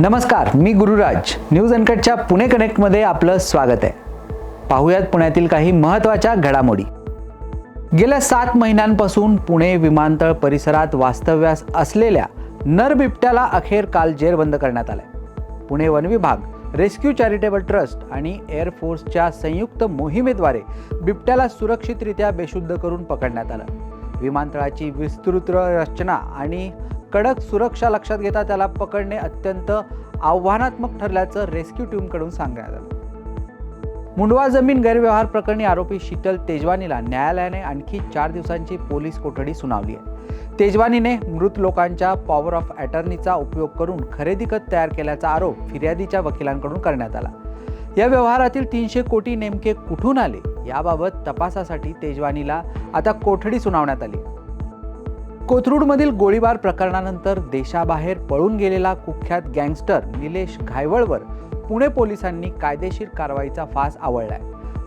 नमस्कार मी गुरुराज. न्यूज अनकटच्या पुणे कनेक्टमध्ये आपलं स्वागत आहे. पाहुयात पुण्यातील काही महत्त्वाच्या घडामोडी. गेल्या सात महिन्यांपासून पुणे विमानतळ परिसरात वास्तव्यास असलेल्या नर बिबट्याला अखेर काल जेरबंद करण्यात आलाय. पुणे वन विभाग रेस्क्यू चॅरिटेबल ट्रस्ट आणि एअरफोर्सच्या संयुक्त मोहिमेद्वारे बिबट्याला सुरक्षितरित्या बेशुद्ध करून पकडण्यात आलं. विमानतळाची विस्तृत रचना आणि कडक सुरक्षा लक्षात घेता त्याला पकडणे अत्यंत आव्हानात्मक ठरल्याचं रेस्क्यू टीमकडून सांगण्यात आलं. मुंडवा जमीन गैरव्यवहार प्रकरणी आरोपी शीतल तेजवानीला न्यायालयाने आणखी चार दिवसांची पोलीस कोठडी सुनावली आहे. तेजवानीने मृत लोकांच्या पॉवर ऑफ अटर्नीचा उपयोग करून खरेदी खत तयार केल्याचा आरोप फिर्यादीच्या वकिलांकडून करण्यात आला. या व्यवहारातील तीनशे कोटी नेमके कुठून आले? याबाबत तपासासाठी तेजवानीला आता कोठडी सुनावण्यात आली. कोथरूडमधील गोळीबार प्रकरणानंतर देशाबाहेर पळून गेलेला कुख्यात गँगस्टर निलेश घायवळवर पुणे पोलिसांनी कायदेशीर कारवाईचा फास आवळलाय.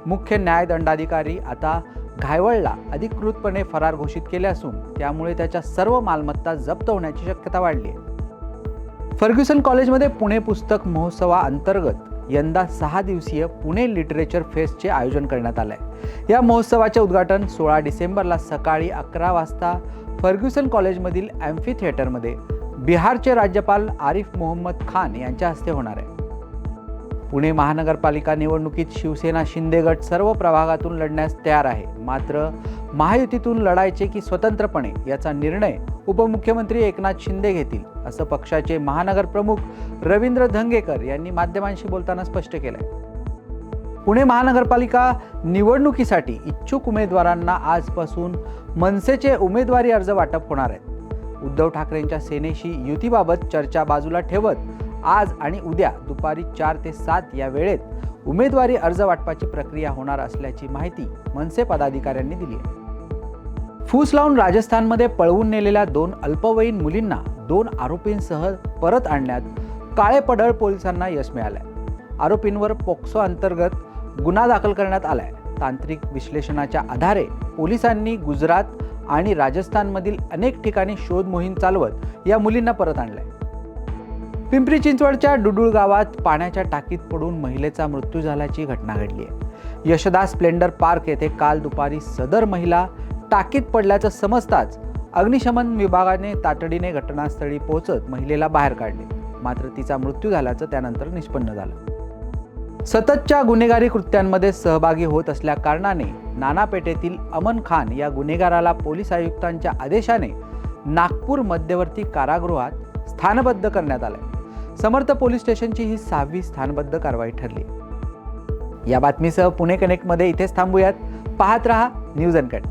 मुख्य न्यायदंडाधिकारी आता घायवळला अधिकृतपणे फरार घोषित केले असून त्यामुळे त्याच्या सर्व मालमत्ता जप्त होण्याची शक्यता वाढली आहे. फर्ग्युसन कॉलेजमध्ये पुणे पुस्तक महोत्सवाअंतर्गत यंदा सहा दिवसीय पुणे लिटरेचर फेस्टचे आयोजन करण्यात आलं आहे या महोत्सवाचे उद्घाटन सोळा डिसेंबरला सकाळी अकरा वाजता फर्ग्युसन कॉलेजमधील ॲम्फी थिएटरमध्ये बिहारचे राज्यपाल आरिफ मोहम्मद खान यांच्या हस्ते होणार आहे. पुणे महानगरपालिका निवडणुकीत शिवसेना शिंदे गट सर्व प्रभागातून लढण्यास तयार आहे. मात्र महायुतीतून लढायचे की स्वतंत्रपणे याचा निर्णय उपमुख्यमंत्री एकनाथ शिंदे घेतील असं पक्षाचे महानगर प्रमुख रवींद्र धंगेकर यांनी माध्यमांशी बोलताना स्पष्ट केलं आहे पुणे महानगरपालिका निवडणुकीसाठी इच्छुक उमेदवारांना आजपासून मनसेचे उमेदवारी अर्ज वाटप होणार आहेत. उद्धव ठाकरेंच्या सेनेशी युतीबाबत चर्चा बाजूला ठेवत आज आणि उद्या दुपारी चार ते सात या वेळेत उमेदवारी अर्ज वाटपाची प्रक्रिया होणार असल्याची माहिती मनसे पदाधिकाऱ्यांनी दिली आहे. फूस लावून राजस्थानमध्ये पळवून नेलेल्या दोन अल्पवयीन मुलींना दोन आरोपींसह परत आणण्यात काळे पडळ पोलिसांना यश मिळालंय. आरोपींवर पोक्सो अंतर्गत गुन्हा दाखल करण्यात आलाय. तांत्रिक विश्लेषणाच्या आधारे पोलिसांनी गुजरात आणि राजस्थानमधील अनेक ठिकाणी शोध मोहीम चालवत या मुलींना परत आणलंय. पिंपरी चिंचवडच्या डुडुळ गावात पाण्याच्या टाकीत पडून महिलेचा मृत्यू झाल्याची घटना घडली आहे. यशदा स्प्लेंडर पार्क येथे काल दुपारी सदर महिला टाकीत पडल्याचं समजताच अग्निशमन विभागाने तातडीने घटनास्थळी पोहोचत महिलेला बाहेर काढले. मात्र तिचा मृत्यू झाल्याचं त्यानंतर निष्पन्न झालं. सततच्या गुन्हेगारी कृत्यांमध्ये सहभागी होत असल्या कारणाने नानापेठेतील अमन खान या गुन्हेगाराला पोलीस आयुक्तांच्या आदेशाने नागपूर मध्यवर्ती कारागृहात स्थानबद्ध करण्यात आलंय. समर्थ पोलीस स्टेशनची ही सहावी स्थानबद्ध कारवाई ठरली. या बातमीसह पुणे कनेक्टमध्ये इथेच थांबूयात. पाहत रहा न्यूज अनकट.